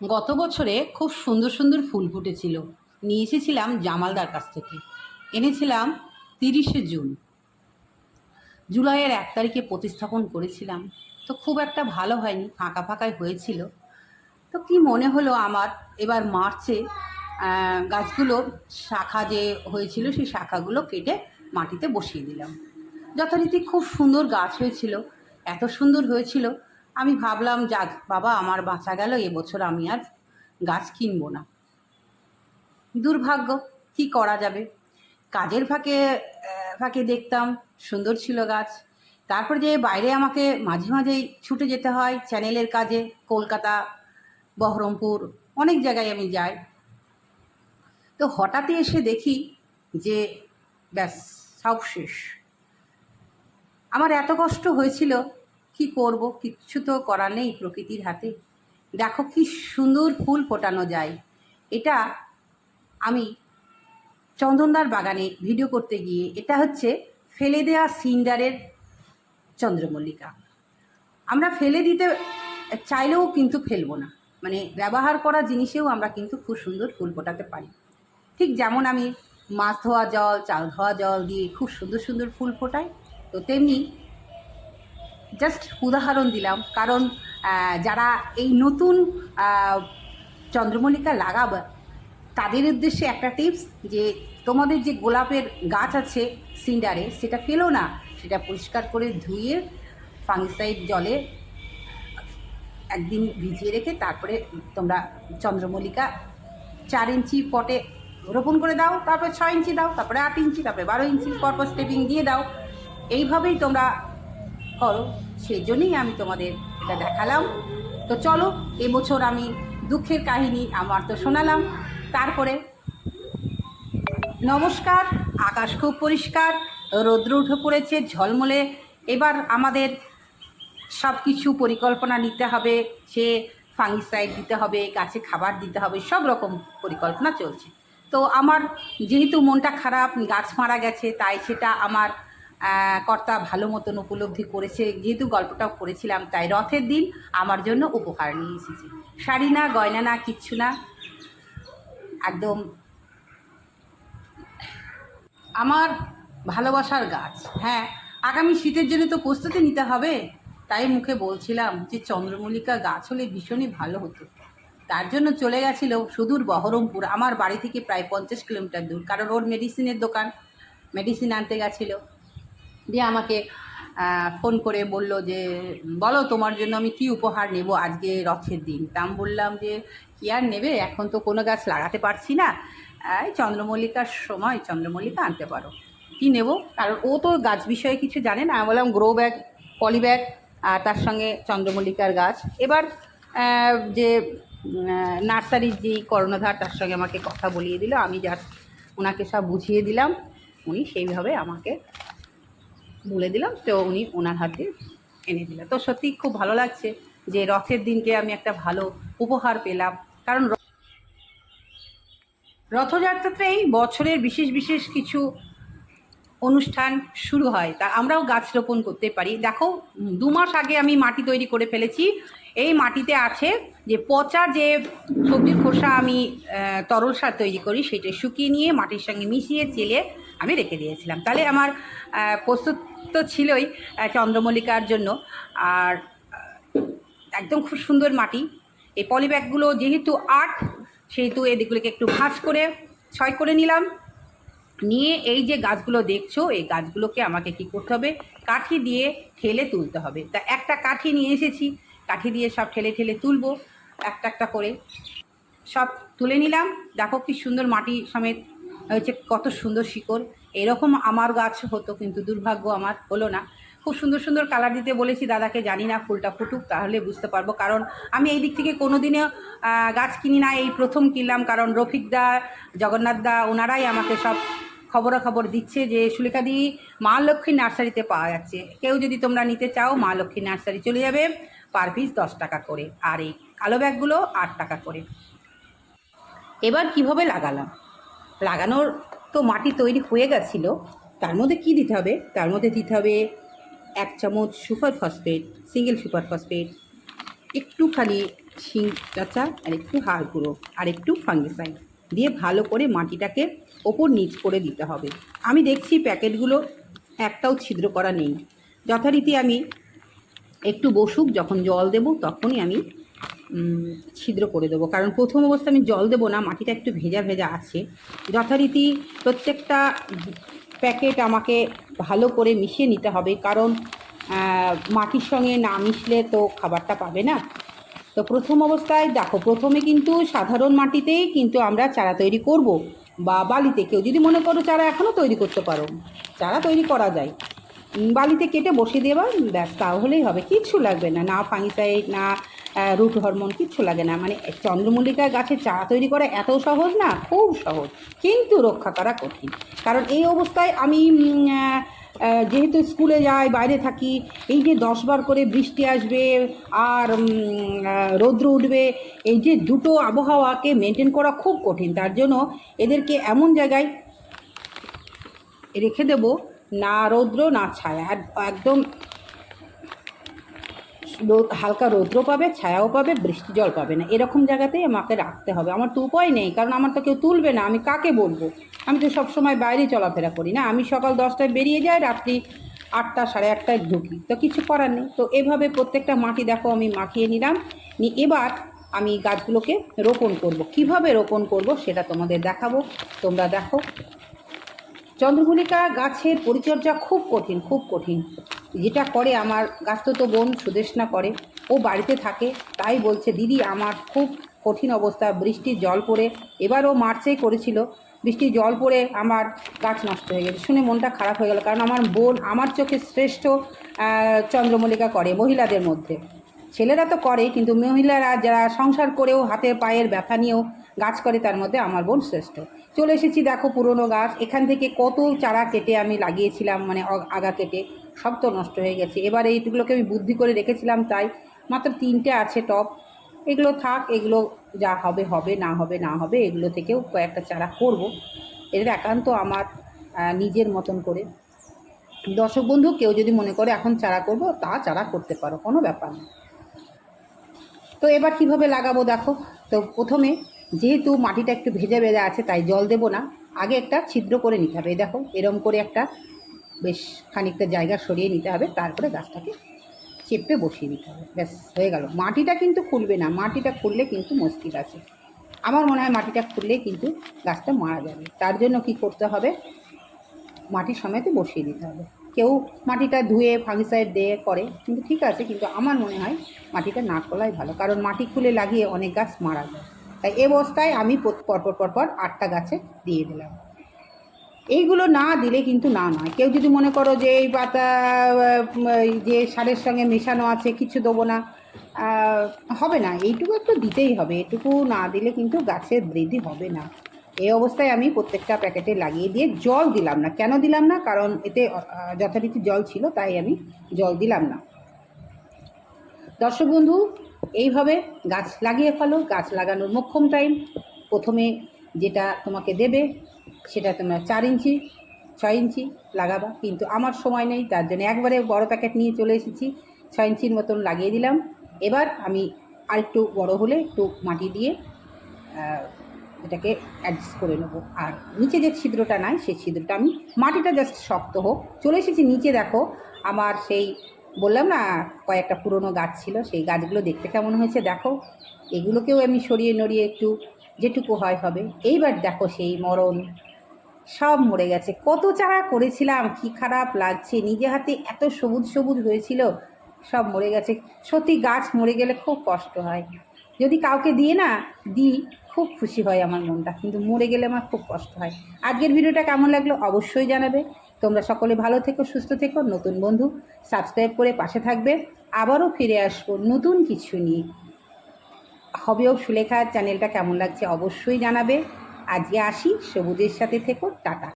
গত বছরে খুব সুন্দর সুন্দর ফুল ফুটেছিল। নিয়ে এসেছিলাম জামালদার কাছ থেকে। এনেছিলাম তিরিশে জুন। জুলাইয়ের এক তারিখে প্রতিস্থাপন করেছিলাম। তো খুব একটা ভালো হয়নি, ফাঁকা ফাঁকাই হয়েছিল। তো কি মনে হলো আমার? এবার মার্চে গাছগুলো শাখা যে হয়েছিল, সেই শাখাগুলো কেটে মাটিতে বসিয়ে দিলাম। যথারীতি খুব সুন্দর গাছ হয়েছিল। এত সুন্দর হয়েছিল আমি ভাবলাম, যাক, বাবা, আমার বাঁচা গেল, এবছর আমি আর গাছ কিনবো না। দুর্ভাগ্য, কি করা যাবে? কাজের ফাঁকে ফাঁকে দেখতাম, সুন্দর ছিল গাছ। তারপর যে বাইরে আমাকে মাঝে মাঝেই ছুটে যেতে হয়, চ্যানেলের কাজে, কলকাতা, বহরমপুর, অনেক জায়গায় আমি যাই। তো হঠাৎই এসে দেখি যে, ব্যাস, সব শেষ। আমার এত কষ্ট হয়েছিল কি করব? কিচ্ছু তো করার নেই প্রকৃতির হাতে। দেখো কি সুন্দর ফুল ফোটানো যায়। এটা আমি চন্দনদার বাগানে ভিডিও করতে গিয়ে, এটা হচ্ছে ফেলে দেওয়া সিন্ডারের চন্দ্রমল্লিকা। আমরা ফেলে দিতে চাইলেও কিন্তু ফেলব না। মানে ব্যবহার করা জিনিসেও আমরা কিন্তু খুব সুন্দর ফুল ফোটাতে পারি। ঠিক যেমন আমি মাছ ধোয়া জল, চাল ধোয়া জল দিয়ে খুব সুন্দর সুন্দর ফুল ফোটাই, তো তেমনি জাস্ট উদাহরণ দিলাম। কারণ যারা এই নতুন চন্দ্রমল্লিকা লাগাবে, তাদের উদ্দেশ্যে একটা টিপস যে, তোমাদের যে গোলাপের গাছ আছে সিন্ডারে, সেটা ফেলো না। সেটা পরিষ্কার করে ধুয়ে ফাঙ্গিসাইড জলে একদিন ভিজিয়ে রেখে তারপরে তোমরা চন্দ্রমল্লিকা চার ইঞ্চি পটে রোপণ করে দাও, তারপরে ছয় ইঞ্চি দাও, তারপরে আট ইঞ্চি, তারপরে বারো ইঞ্চি, পরপর স্টেপিং দিয়ে দাও। এইভাবেই তোমরা করো, সেই জন্যই আমি তোমাদের এটা দেখালাম। তো চলো, এবছর আমি দুঃখের কাহিনী আমার তো শোনালাম। তারপরে নমস্কার, আকাশ খুব পরিষ্কার, রৌদ্র উঠে পড়েছে, ঝলমলে। এবার আমাদের সব কিছু পরিকল্পনা নিতে হবে, সে ফাঙ্গিসাইড দিতে হবে, গাছে খাবার দিতে হবে, সব রকম পরিকল্পনা চলছে। তো আমার যেহেতু মনটা খারাপ, গাছ মারা গেছে, তাই সেটা আমার কর্তা ভালো মতন উপলব্ধি করেছে, যেহেতু গল্পটাও করেছিলাম তাই রথের দিন আমার জন্য উপহার নিয়ে এসেছে। শাড়ি না, গয়না না, কিচ্ছু না। একদম আমার ভালোবাসার গাছ। হ্যাঁ আগামী শীতের জন্য তো প্রস্তুতি নিতে হবে। তাই মুখে বলছিলাম যে চন্দ্রমল্লিকা গাছ হলে ভীষণই ভালো হতো। তার জন্য চলে গেছিল সুদূর বহরমপুর, আমার বাড়ি থেকে প্রায় পঞ্চাশ কিলোমিটার দূর। কারণ ওর মেডিসিনের দোকান। মেডিসিন আনতে গেছিল। দিয়ে আমাকে ফোন করে বলল যে, বলো তোমার জন্য আমি কি উপহার নেব আজকে রথের দিন? তা আমি বললাম যে, কি আর নেবে? এখন তো কোনো গাছ লাগাতে পারছি না। এই চন্দ্রমল্লিকার সময় চন্দ্রমল্লিকা আনতে পারো। কি নেব? কারণ ও তো গাছ বিষয়ে কিছু জানে না। আমি বললাম, গ্রো ব্যাগ, পলি ব্যাগ আর তার সঙ্গে চন্দ্রমল্লিকার গাছ। এবার যে নার্সারির যেই কর্ণধার তার সঙ্গে আমাকে কথা বলিয়ে দিল। আমি জাস্ট ওনাকে সব বুঝিয়ে দিলাম। উনি সেইভাবে আমাকে বলে দিলাম, তো উনি ওনার হাতে এনে দিলেন। তো সত্যি খুব ভালো লাগছে যে রথের দিনকে আমি একটা ভালো উপহার পেলাম। কারণ র- রথযাত্রাতেই বছরের বিশেষ বিশেষ কিছু অনুষ্ঠান শুরু হয়। তা আমরাও গাছ রোপণ করতে পারি। দেখো দু মাস আগে আমি মাটি তৈরি করে ফেলেছি। এই মাটিতে আছে যে পচা যে সবজির খোসা আমি তরল সার তৈরি করি, সেটা শুকিয়ে নিয়ে মাটির সঙ্গে মিশিয়ে, চেলে আমি রেখে দিয়েছিলাম। তাহলে আমার প্রস্তুত তো ছিলই চন্দ্রমল্লিকার জন্য। আর একদম খুব সুন্দর মাটি। এই পলিব্যাগগুলো যেহেতু আর্ট, সেহেতু এদিকগুলোকে একটু ভাঁজ করে ছয় করে নিলাম। নিয়ে এই যে গাছগুলো দেখছ, এই গাছগুলোকে আমাকে কি করতে হবে? কাঠি দিয়ে ঠেলে তুলতে হবে। তা একটা কাঠি নিয়ে এসেছি। কাঠি দিয়ে সব ঠেলে ঠেলে তুলবো, একটা একটা করে। সব তুলে নিলাম। দেখো কি সুন্দর মাটি সমেত হয়েছে কত সুন্দর শিকড়। এরকম আমার গাছ হতো কিন্তু দুর্ভাগ্য আমার হলো না। খুব সুন্দর সুন্দর কালার দিতে বলেছি, দাদাকে জানি না ফুলটা ফুটুক, তাহলে বুঝতে পারব। কারণ আমি এই দিক থেকে কোনো দিনে গাছ কিনি না, এই প্রথম কিনলাম। কারণ রফিক দা, জগন্নাথ দা, ওনারাই আমাকে সব খবরাখবর দিচ্ছে যে, সুলেখাদি মা লক্ষ্মী নার্সারিতে পাওয়া যাচ্ছে। কেউ যদি তোমরা নিতে চাও, মা লক্ষ্মী নার্সারি চলে যাবে পার পিস দশ টাকা করে। আর এই কালো ব্যাগগুলো আট টাকা করে। এবার কীভাবে লাগালাম? লাগানোর তো মাটি তৈরি হয়ে গেছিল। তার মধ্যে কি দিতে হবে? তার মধ্যে দিতে হবে এক চামচ super phosphate, single super phosphate, একটুখানি শিং চাচা আর একটু হাড় গুঁড়ো আর একটু ফাঙ্গিসাইড দিয়ে ভালো করে মাটিটাকে ওপর নিচ করে দিতে হবে। আমি দেখছি প্যাকেটগুলো একটাও ছিদ্র করা নেই। যথারীতি আমি একটু বসুক, যখন জল দেব তখনই আমি ছিদ্র করে দেবো। কারণ প্রথম অবস্থা আমি জল দেবো না, মাটিটা একটু ভেজা ভেজা আছে। যথারীতি প্রত্যেকটা প্যাকেট আমাকে ভালো করে মিশিয়ে নিতে হবে, কারণ মাটির সঙ্গে না মিশলে তো খাবারটা পাবে না। তো প্রথম অবস্থায় দেখো, প্রথমে কিন্তু সাধারণ মাটিতেই কিন্তু আমরা চারা তৈরি করব, বা বালিতে। কেউ যদি মনে করো চারা এখনও তৈরি করতে পারো, চারা তৈরি করা যায়। বালিতে কেটে বসিয়ে দেওয়া ব্যাস, তাহলেই হবে। কিচ্ছু লাগবে না না ফাঙ্গিসাইড, না রুট হরমোন, কিচ্ছু লাগে না। মানে চন্দ্রমল্লিকা গাছের চারা তৈরি করা এত সহজ না? খুব সহজ। কিন্তু রক্ষা করা কঠিন। কারণ এই অবস্থায় আমি যেহেতু স্কুলে যাই, বাইরে থাকি, এই যে দশবার করে বৃষ্টি আসবে আর রৌদ্র উঠবে, এই যে দুটো আবহাওয়াকে মেনটেন করা খুব কঠিন। তার জন্য এদেরকে এমন জায়গায় রেখে দেব না রৌদ্র, না ছায়া। একদম হালকা রৌদ্র পাবে, ছায়াও পাবে, বৃষ্টি জল পাবে না। এরকম জায়গাতেই আমাকে রাখতে হবে। আমার তো উপায় নেই, কারণ আমার তো কেউ তুলবে না। আমি কাকে বলব? আমি তো সবসময় বাইরে চলাফেরা করি না। আমি সকাল দশটায় বেরিয়ে যাই, রাত্রি আটটা, সাড়ে আটটায় ঢুকি। তো কিছু করার নেই। তো এভাবে প্রত্যেকটা মাটি, দেখো, আমি মাখিয়ে নিলাম। নি এবার আমি গাছগুলোকে রোপণ করব। কীভাবে রোপণ করব সেটা তোমাদের দেখাবো। তোমরা দেখো। চন্দ্রমল্লিকা গাছের পরিচর্যা খুব কঠিন খুব কঠিন। যেটা করে আমার গাছতো বোন সুদেশনা করে, ও বাড়িতে থাকে, তাই বলছে, দিদি, আমার খুব কঠিন অবস্থা, বৃষ্টির জল পড়ে। এবারও মার্চেই করেছিল, বৃষ্টির জল পড়ে আমার গাছ নষ্ট হয়ে গেছে। শুনে মনটা খারাপ হয়ে গেল, কারণ আমার বোন আমার চোখে শ্রেষ্ঠ চন্দ্রমল্লিকা করে মহিলাদের মধ্যে। ছেলেরা তো করে, কিন্তু মহিলারা যারা সংসার করেও হাতের পায়ের ব্যথা নিয়েও গাছ করে তার মধ্যে আমার বোন শ্রেষ্ঠ। চলে এসেছি দেখো পুরনো গাছ। এখান থেকে কত চারা কেটে আমি লাগিয়েছিলাম মানে আগা কেটে। সব তো নষ্ট হয়ে গেছে। এবার এইগুলোকে আমি বুদ্ধি করে রেখেছিলাম তাই। মাত্র তিনটে আছে টপ। এগুলো থাক, এগুলো যা হবে হবে, না হবে না হবে, এগুলো থেকেও কয়েকটা চারা করব। এদের একান্ত আমার নিজের মতন করে। দর্শক বন্ধু, কেউ যদি মনে করে এখন চারা করব, তা চারা করতে পারো, কোনো ব্যাপার না। তো এবার কীভাবে লাগাবো দেখো। তো প্রথমে যেহেতু মাটিটা একটু ভেজা ভেজা আছে, তাই জল দেবো না। আগে একটা ছিদ্র করে নিতে হবে। দেখো, এরম করে একটা বেশ খানিকটা জায়গা সরিয়ে নিতে হবে। তারপরে গাছটাকে চেপে বসিয়ে দিতে হবে। ব্যাস, হয়ে গেল। মাটিটা কিন্তু খুলবে না। মাটিটা খুললে কিন্তু মুশকিল আছে। আমার মনে হয় মাটিটা খুললে কিন্তু গাছটা মারা যাবে। তার জন্য কি করতে হবে? মাটির সমেত বসিয়ে দিতে হবে। কেউ মাটিটা ধুয়ে ফাঙ্গিসাইড দিয়ে করে, কিন্তু ঠিক আছে। কিন্তু আমার মনে হয় মাটিটা না খোলাই ভালো। কারণ মাটি খুলে লাগিয়ে অনেক গাছ মারা যায়। তাই এ অবস্থায় আমি পর- পরপর পরপর আটটা গাছে দিয়ে দিলাম। এইগুলো না দিলে কিন্তু না নয়। কেউ যদি মনে করো যে এই পাতা যে সারের সঙ্গে মেশানো আছে, কিছু দেবো না হবে না। এইটুকু একটু দিতেই হবে। এটুকু না দিলে কিন্তু গাছের বৃদ্ধি হবে না। এই অবস্থায় আমি প্রত্যেকটা প্যাকেটে লাগিয়ে দিয়ে জল দিলাম না। কেন দিলাম না? কারণ এতে যথারীতি জল ছিল, তাই আমি জল দিলাম না। দর্শক বন্ধু এইভাবে গাছ লাগিয়ে ফেলো, গাছ লাগানোর মোক্ষম টাইম প্রথমে যেটা তোমাকে দেবে, সেটা তোমরা চার ইঞ্চি, ছয় ইঞ্চি লাগাবা। কিন্তু আমার সময় নেই, তার জন্য একবারে বড় প্যাকেট নিয়ে চলে এসেছি। ছয় ইঞ্চির মতন লাগিয়ে দিলাম। এবার আমি আরেকটু বড় হলে একটু মাটি দিয়ে এটাকে অ্যাডজাস্ট করে নেব। আর নিচে যে ছিদ্রটা নাই, সেই ছিদ্রটা আমি মাটিটা জাস্ট শক্ত হোক। চলে এসেছি নিচে দেখো, আমার সেই বললাম না, কয়েকটা পুরনো গাছ ছিল, সেই গাছগুলো দেখতে কেমন হয়েছে দেখো। এগুলোকেও আমি সরিয়ে নড়িয়ে একটু, যেটুকু হয় হবে। এইবার দেখো সেই মরণ। সব মরে গেছে। কত চারা করেছিলাম, কি খারাপ লাগছে। নিজে হাতে এত সবুজ সবুজ হয়েছিল, সব মরে গেছে। সত্যি গাছ মরে গেলে খুব কষ্ট হয়। যদি কাউকে দিয়ে না দিই, খুব খুশি হয় আমার মনটা। কিন্তু মরে গেলে আমার খুব কষ্ট হয়। আজকের ভিডিওটা কেমন লাগল অবশ্যই জানাবে। তোমরা সকলে ভালো থেকো, সুস্থ থেকো, নতুন বন্ধু সাবস্ক্রাইব করে পাশে থাকবে। আবারও ফিরে আসব নতুন কিছু নিয়ে। হবেও সুলেখা চ্যানেলটা কেমন লাগছে অবশ্যই জানাবে। আজকে আসি, সবুজের সাথে থেকো, টাটা।